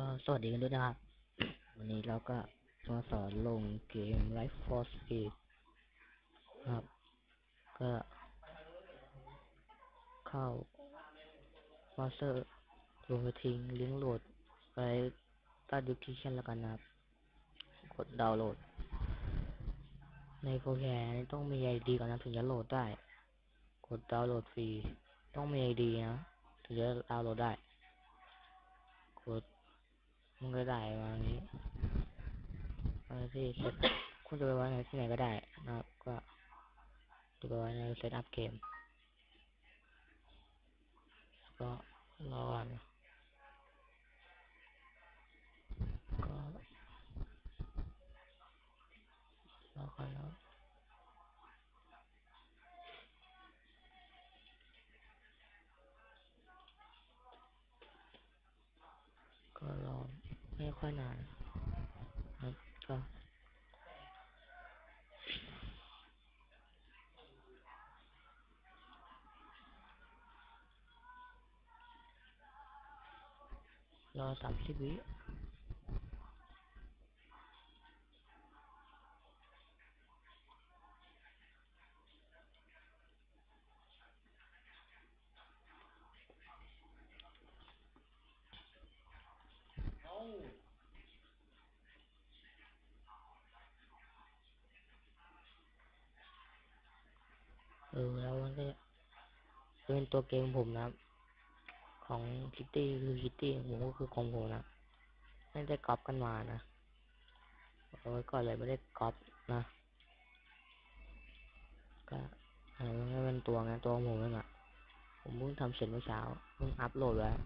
ก็สวัสดีกันด้วยนะครับ วันนี้เราก็มาสอนลงเกม Life for Speed ครับ ก็ เข้า browser ลงไปทิ้งลิงก์โหลดไปใต้ description แล้วกันนะครับ กดดาวน์โหลด ในโปรแกรมต้องมี ID ก่อนนะถึงจะโหลดได้ กดดาวน์โหลดฟรี ต้องมี ID นะถึงจะดาวน์โหลดได้กด มันก็ได้วางนี้ที่เซตคุณจะไปไว้ในที่ไหนก็ได้นะครับ ก็จะไปไว้ในเซตอัพเกมก็รอก่อน ไม่ค่อยนานครับก็รอสามสิบวิ เออแล้วมันก็เป็นตัวเกมผมนะครับ ของคิตตี้คือคิตตี้ผมก็คือของผมนะไม่ได้ก๊อปกันมานะเอาไว้ก่อนเลยไม่ได้ก๊อปนะก็เออไม่เป็นตัวนะตัวของผมเองอะผมเพิ่งทำเสร็จเมื่อเช้าเพิ่งอัพโหลดไว้วอะ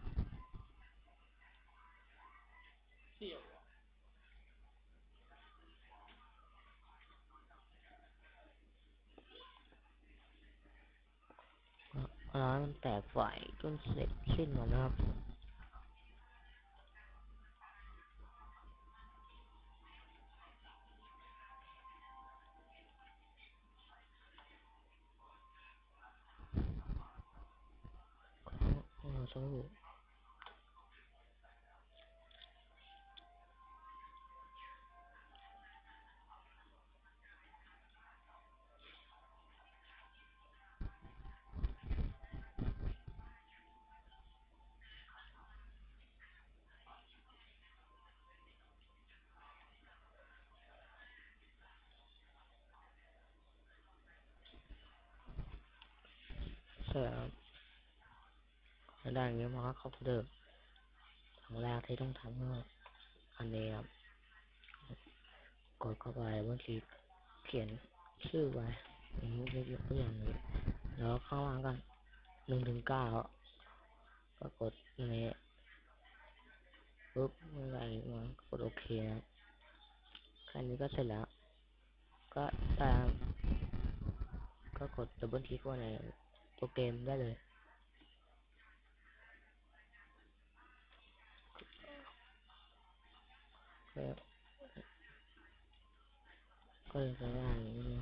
ก็ร้านมันแตกฝ่ายจนเสร็จสิ้นหมดนะครับก็เรา เสร็จแล้วแล้วได้อย่างนี้มันก็เข้าเดิมครั้งแรกที่ต้องทำก็อันนี้ครับ กดเข้าไปบางทีเขียนชื่อไว้อย่างนี้ยกตัวอย่างนี้แล้วข้างล่างก็หนึ่งถึงเก้าก็กดอันนี้ปุ๊บเมื่อไหร่มากดโอเคนะแค่นี้ก็เสร็จแล้ว ก็ตามก็กดดับเบิลคลิกเข้าใน ตัวเกมได้เลยก็ก็เลยจะได้อย่างนี้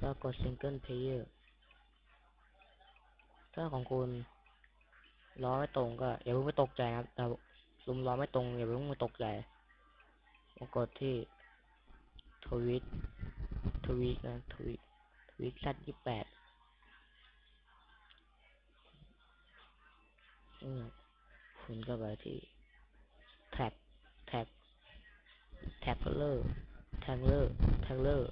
ก็กด single player ถ้าของคุณล้อไม่ตรงก็อย่าเพิ่งไปตกใจนะครับแต่ลุมล้อไม่ตรงอย่าเพิ่งไปตกใจมากดที่ทวิตทวิตนะทวิตทวิตซัดยี่แปดอืม คุณก็ไปที่แท็บแท็บแท็บเลอร์แท็บเลอร์แท็บเลอร์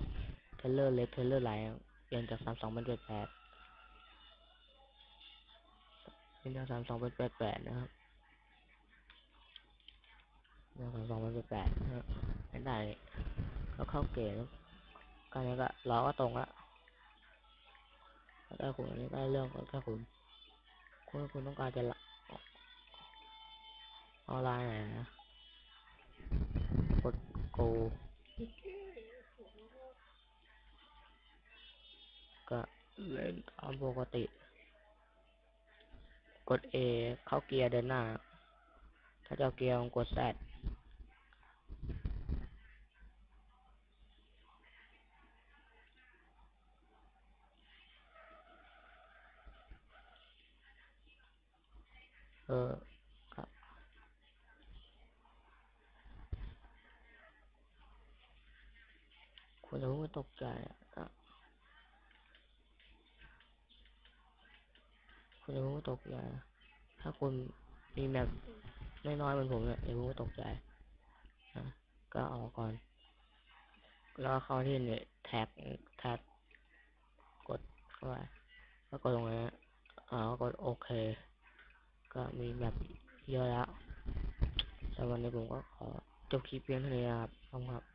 เทเลอร์เล็กเทเลอร์ไลท์เปลี่ยนจากสามสองเป็นแปดแปดเป็นจากสามสองเป็นแปดแปดนะครับจากสามสองเป็นแปดแปดนะครับไม่ได้แล้วเข้าเกมก็นี้ก็ล้อก็ตรงละได้คุณนี้ได้เรื่องก็แค่คุณคุณคุณต้องการจะละ ออนไลน์ไหนนะกด go ก็เล่นตามปกติ กด A เข้าเกียร์เดินหน้า ถ้าจะเอาเกียร์กด Z เออครับ คุณจะเพิ่าตกใจอะคุณจะเพิ่าตกใจ ถ้าคุณมีแบบน้อยๆเหมือนผมเนี่ยอย่าเพิ่าตกใจนะก็ออกก่อน แล้วเข้าที่เนี่ยแท็กแท็กกดเข้าไปแล้วกดตรงนี้อ่ากดโอเค ก็มีแบบเยอะแล้วแต่วันนี้ผมก็ขอจบคลิปเพียงเท่านี้ครับขอบคุณครับ